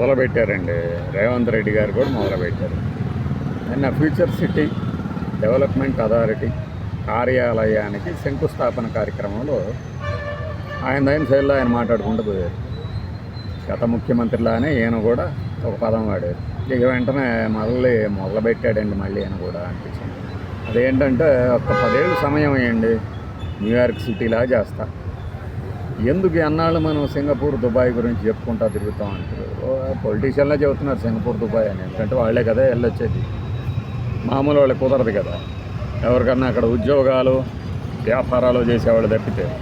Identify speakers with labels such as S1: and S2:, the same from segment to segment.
S1: మొదలుపెట్టారండి. రేవంత్ రెడ్డి గారు కూడా మొదలుపెట్టారు. నిన్న ఫ్యూచర్ సిటీ డెవలప్మెంట్ అథారిటీ కార్యాలయానికి శంకుస్థాపన కార్యక్రమంలో ఆయన ఆయన శైలిలో ఆయన మాట్లాడుకుంటూ పోయారు. గత ముఖ్యమంత్రిలానే ఈయన కూడా ఒక పదం వాడారు. ఇక వెంటనే మళ్ళీ మొదలుపెట్టాడండి మళ్ళీ ఈయన కూడా అనిపించింది. అదేంటంటే ఒక పదేళ్ళు సమయం అయ్యండి. న్యూయార్క్ సిటీలా చేస్తా. ఎందుకు ఎన్నాళ్ళు మనం సింగపూర్ దుబాయ్ గురించి చెప్పుకుంటా తిరుగుతాం అంటారు పొలిటీషియన్లే చెబుతున్నారు సింగపూర్ దుబాయ్ అని. ఎందుకంటే వాళ్ళే కదా వెళ్ళొచ్చేది. మామూలు వాళ్ళకి కుదరదు కదా. ఎవరికన్నా అక్కడ ఉద్యోగాలు వ్యాపారాలు చేసేవాళ్ళు తప్పితే.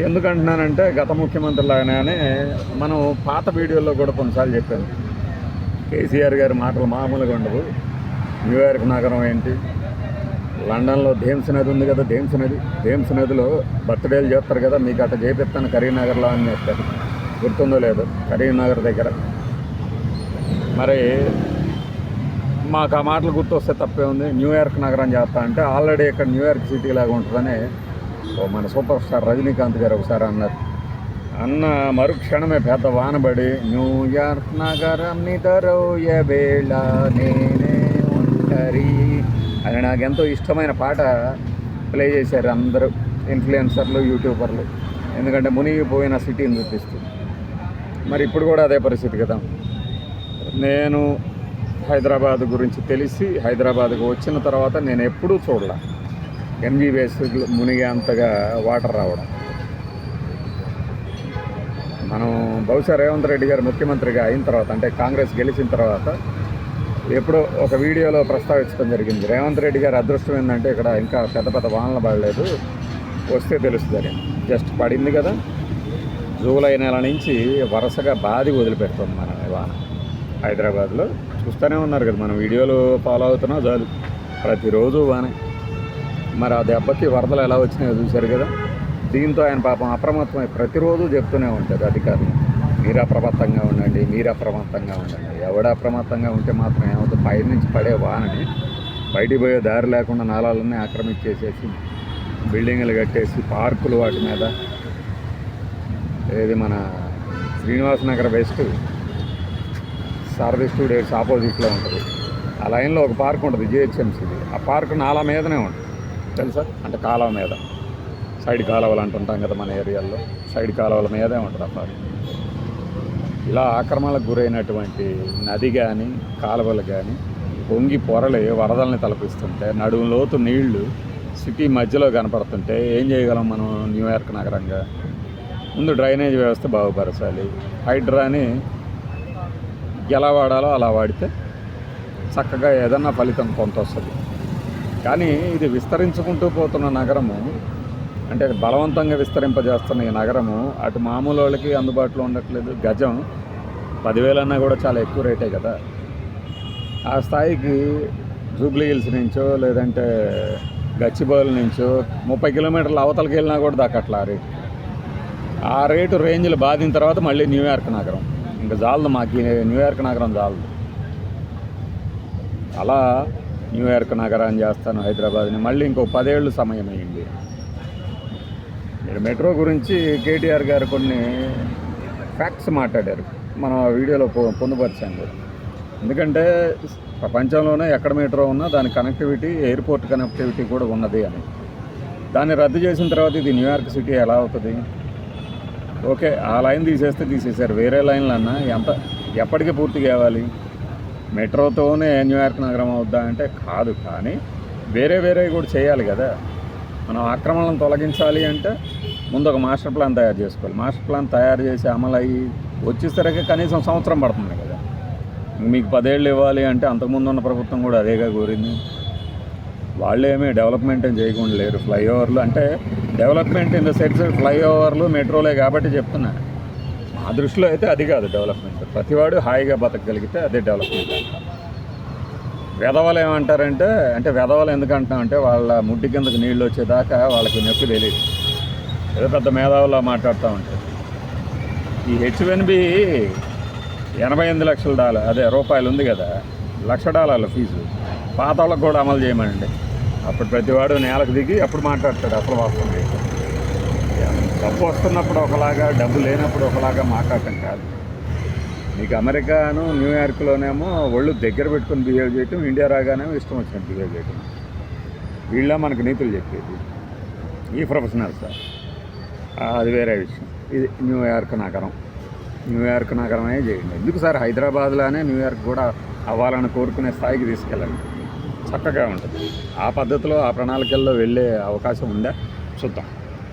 S1: ఎందుకంటున్నానంటే గత ముఖ్యమంత్రి లాగానే మనం పాత వీడియోల్లో కూడా కొన్నిసార్లు చెప్పాను. కేసీఆర్ గారి మాటలు మామూలుగా ఉండవు. న్యూయార్క్ నగరం ఏంటి? లండన్లో థేమ్స్ నది ఉంది కదా థేమ్స్ నది థేమ్స్ నదిలో బర్త్డేలు చేస్తారు కదా మీకు అట్లా చేపిస్తాను కరీంనగర్లో అని చెప్తారు గుర్తుందో లేదు కరీంనగర్ దగ్గర. మరి మాకు ఆ మాటలు గుర్తొస్తే తప్పే ఉంది. న్యూయార్క్ నగరం చేస్తా అంటే ఆల్రెడీ ఇక్కడ న్యూయార్క్ సిటీ లాగా ఉంటుందని మన సూపర్ స్టార్ రజనీకాంత్ గారు ఒకసారి అన్నారు. అన్న మరుక్షణమే పెద్ద వానబడి న్యూయార్క్ నగరం నిదరో వేళ నేనే ఒంటరి. అది నాకు ఎంతో ఇష్టమైన పాట ప్లే చేశారు అందరూ ఇన్ఫ్లుయెన్సర్లు యూట్యూబర్లు. ఎందుకంటే మునిగిపోయిన సిటీని చూపిస్తూ. మరి ఇప్పుడు కూడా అదే పరిస్థితి కదా. నేను హైదరాబాద్ గురించి తెలిసి హైదరాబాద్కు వచ్చిన తర్వాత నేను ఎప్పుడూ చూడలే. ఎంజీబీఎస్ మునిగే అంతగా వాటర్ రావడం. మనం బహుశా రేవంత్ రెడ్డి గారు ముఖ్యమంత్రిగా అయిన తర్వాత అంటే కాంగ్రెస్ గెలిచిన తర్వాత ఎప్పుడో ఒక వీడియోలో ప్రస్తావించడం జరిగింది. రేవంత్ రెడ్డి గారి అదృష్టం ఏంటంటే ఇక్కడ ఇంకా పెద్ద పెద్ద వానలు పడలేదు. వస్తే తెలుస్తుందని. జస్ట్ పడింది కదా. జూలై నెల నుంచి వరుసగా బాధి వదిలిపెడుతుంది మన వాన. హైదరాబాద్లో చూస్తూనే ఉన్నారు కదా మనం వీడియోలు ఫాలో అవుతున్నా చాలు. ప్రతిరోజు వానే. మరి ఆ దెబ్బకి వరదలు ఎలా వచ్చినాయో చూశారు కదా. దీంతో ఆయన పాపం అప్రమత్తమై ప్రతిరోజు చెప్తూనే ఉంటుంది అధికారులు. మీరు అప్రమత్తంగా ఉండండి మీరు అప్రమత్తంగా ఉండండి. ఎవడ అప్రమత్తంగా ఉంటే మాత్రం ఏమవుతుంది? పై నుంచి పడే వానని బయటికి పోయే దారి లేకుండా నాలాలన్నీ ఆక్రమించేసేసి బిల్డింగ్లు కట్టేసి పార్కులు వాటి మీద. ఏది మన శ్రీనివాస నగర్ వెస్ట్ సారథి స్టూడియోస్ ఆపోజిట్లో ఉంటుంది. ఆ లైన్లో ఒక పార్క్ ఉంటుంది జిహెచ్ఎంసీది. ఆ పార్క్ నాలా మీదనే ఉంటుంది. తెలుసా? అంటే కాలువ మీద. సైడ్ కాలువలు అంటుంటాం కదా మన ఏరియాలో సైడ్ కాలువల మీదే ఉంటుంది ఆ పార్క్. ఇలా ఆక్రమణలకు గురైనటువంటి నది కానీ కాలువలు కానీ పొంగి పొరలు వరదల్ని తలపిస్తుంటే నడుము లోతు నీళ్ళు సిటీ మధ్యలో కనపడుతుంటే ఏం చేయగలం మనం న్యూయార్క్ నగరంగా? ముందు డ్రైనేజ్ వ్యవస్థ బాగుపరచాలి. హైడ్రాని ఎలా వాడాలో అలా వాడితే చక్కగా ఏదన్నా ఫలితం కొంత వస్తుంది. కానీ ఇది విస్తరించుకుంటూ పోతున్న నగరము అంటే బలవంతంగా విస్తరింపజేస్తున్న ఈ నగరము అటు మామూలు వాళ్ళకి అందుబాటులో ఉండట్లేదు. గజం పదివేలన్నా కూడా చాలా ఎక్కువ రేటే కదా. ఆ స్థాయికి జూబ్లీ హిల్స్ నుంచో లేదంటే గచ్చిబౌల్ నుంచో ముప్పై కిలోమీటర్ల అవతలకి వెళ్ళినా కూడా దక్కట్లా ఆ రేటు. ఆ రేటు రేంజ్లు బాధిన తర్వాత మళ్ళీ న్యూయార్క్ నగరం. ఇంకా జాలదు మాకు న్యూయార్క్ నగరం జాలదు. అలా న్యూయార్క్ నగరాన్ని చేస్తాను హైదరాబాద్ని. మళ్ళీ ఇంకో పదేళ్ళు సమయం అయ్యింది ఇక్కడ మెట్రో గురించి కేటీఆర్ గారు కొన్ని ఫ్యాక్ట్స్ మాట్లాడారు. మనం ఆ వీడియోలో పొ- పొందుపరిచాం కూడా. ఎందుకంటే ప్రపంచంలోనే ఎక్కడ మెట్రో ఉన్నా దాని కనెక్టివిటీ ఎయిర్పోర్ట్ కనెక్టివిటీ కూడా ఉన్నది అని. దాన్ని రద్దు చేసిన తర్వాత ఇది న్యూయార్క్ సిటీ ఎలా అవుతుంది? ఓకే ఆ లైన్ తీసేస్తే తీసేశారు. వేరే లైన్లు అన్నా ఎంత ఎప్పటికి పూర్తి కావాలి? మెట్రోతోనే న్యూయార్క్ నగరం అవుద్దా అంటే కాదు. కానీ వేరే వేరే కూడా చేయాలి కదా. మనం ఆక్రమణలను తొలగించాలి అంటే ముందు ఒక మాస్టర్ ప్లాన్ తయారు చేసుకోవాలి. మాస్టర్ ప్లాన్ తయారు చేసి అమలు అయ్యి వచ్చేసరికి కనీసం సంవత్సరం పడుతుంది కదా. మీకు పదేళ్ళు ఇవ్వాలి అంటే అంతకుముందు ఉన్న ప్రభుత్వం కూడా అదేగా కోరింది. వాళ్ళు ఏమీ డెవలప్మెంట్ ఏం చేయకుండా లేరు. ఫ్లైఓవర్లు అంటే డెవలప్మెంట్ ఇన్ ద సెన్స్ ఫ్లైఓవర్లు మెట్రోలే కాబట్టి చెప్తున్నా. మా దృష్టిలో అయితే అది కాదు డెవలప్మెంట్. ప్రతివాడు హాయిగా బతకగలిగితే అదే డెవలప్మెంట్. అంటారు వెధవలు ఏమంటారంటే అంటే వెధవలు ఎందుకు అంటున్నామంటే వాళ్ళ ముడ్డి కిందకి నీళ్ళు వచ్చేదాకా వాళ్ళకి నొప్పి తెలియదు. ఏదో పెద్ద మేధావులా మాట్లాడుతూ ఉంటారు ఈ హెచ్వెన్బి ఎనభై ఎనిమిది లక్షల డాలర్ అదే రూపాయలు ఉంది కదా లక్ష డాలర్ల ఫీజు. పాత వాళ్ళకి కూడా అమలు చేయమనండి. అప్పుడు ప్రతివాడు నేలకు దిగి అప్పుడు మాట్లాడతాడు అసలు వాస్తవం డబ్బు వస్తున్నప్పుడు ఒకలాగా డబ్బు లేనప్పుడు ఒకలాగా మాట్లాడటం కాదు. నీకు అమెరికాను న్యూయార్క్లోనేమో ఒళ్ళు దగ్గర పెట్టుకుని బిహేవ్ చేయటం ఇండియా రాగానేమో ఇష్టం వచ్చినట్టు బిహేవ్ చేయటం. వీళ్ళ మనకు నీతులు చెప్పేది. ఈ ప్రొఫెషనల్ సార్. అది వేరే విషయం. ఇది న్యూయార్క్ నగరం. న్యూయార్క్ నగరమే చేయండి. ఎందుకు సార్? హైదరాబాద్లోనే న్యూయార్క్ కూడా అవ్వాలని కోరుకునే స్థాయికి తీసుకెళ్ళండి. చక్కగా ఉంటుంది. ఆ పద్ధతిలో ఆ ప్రణాళికల్లో వెళ్ళే అవకాశం ఉందా? చూద్దాం.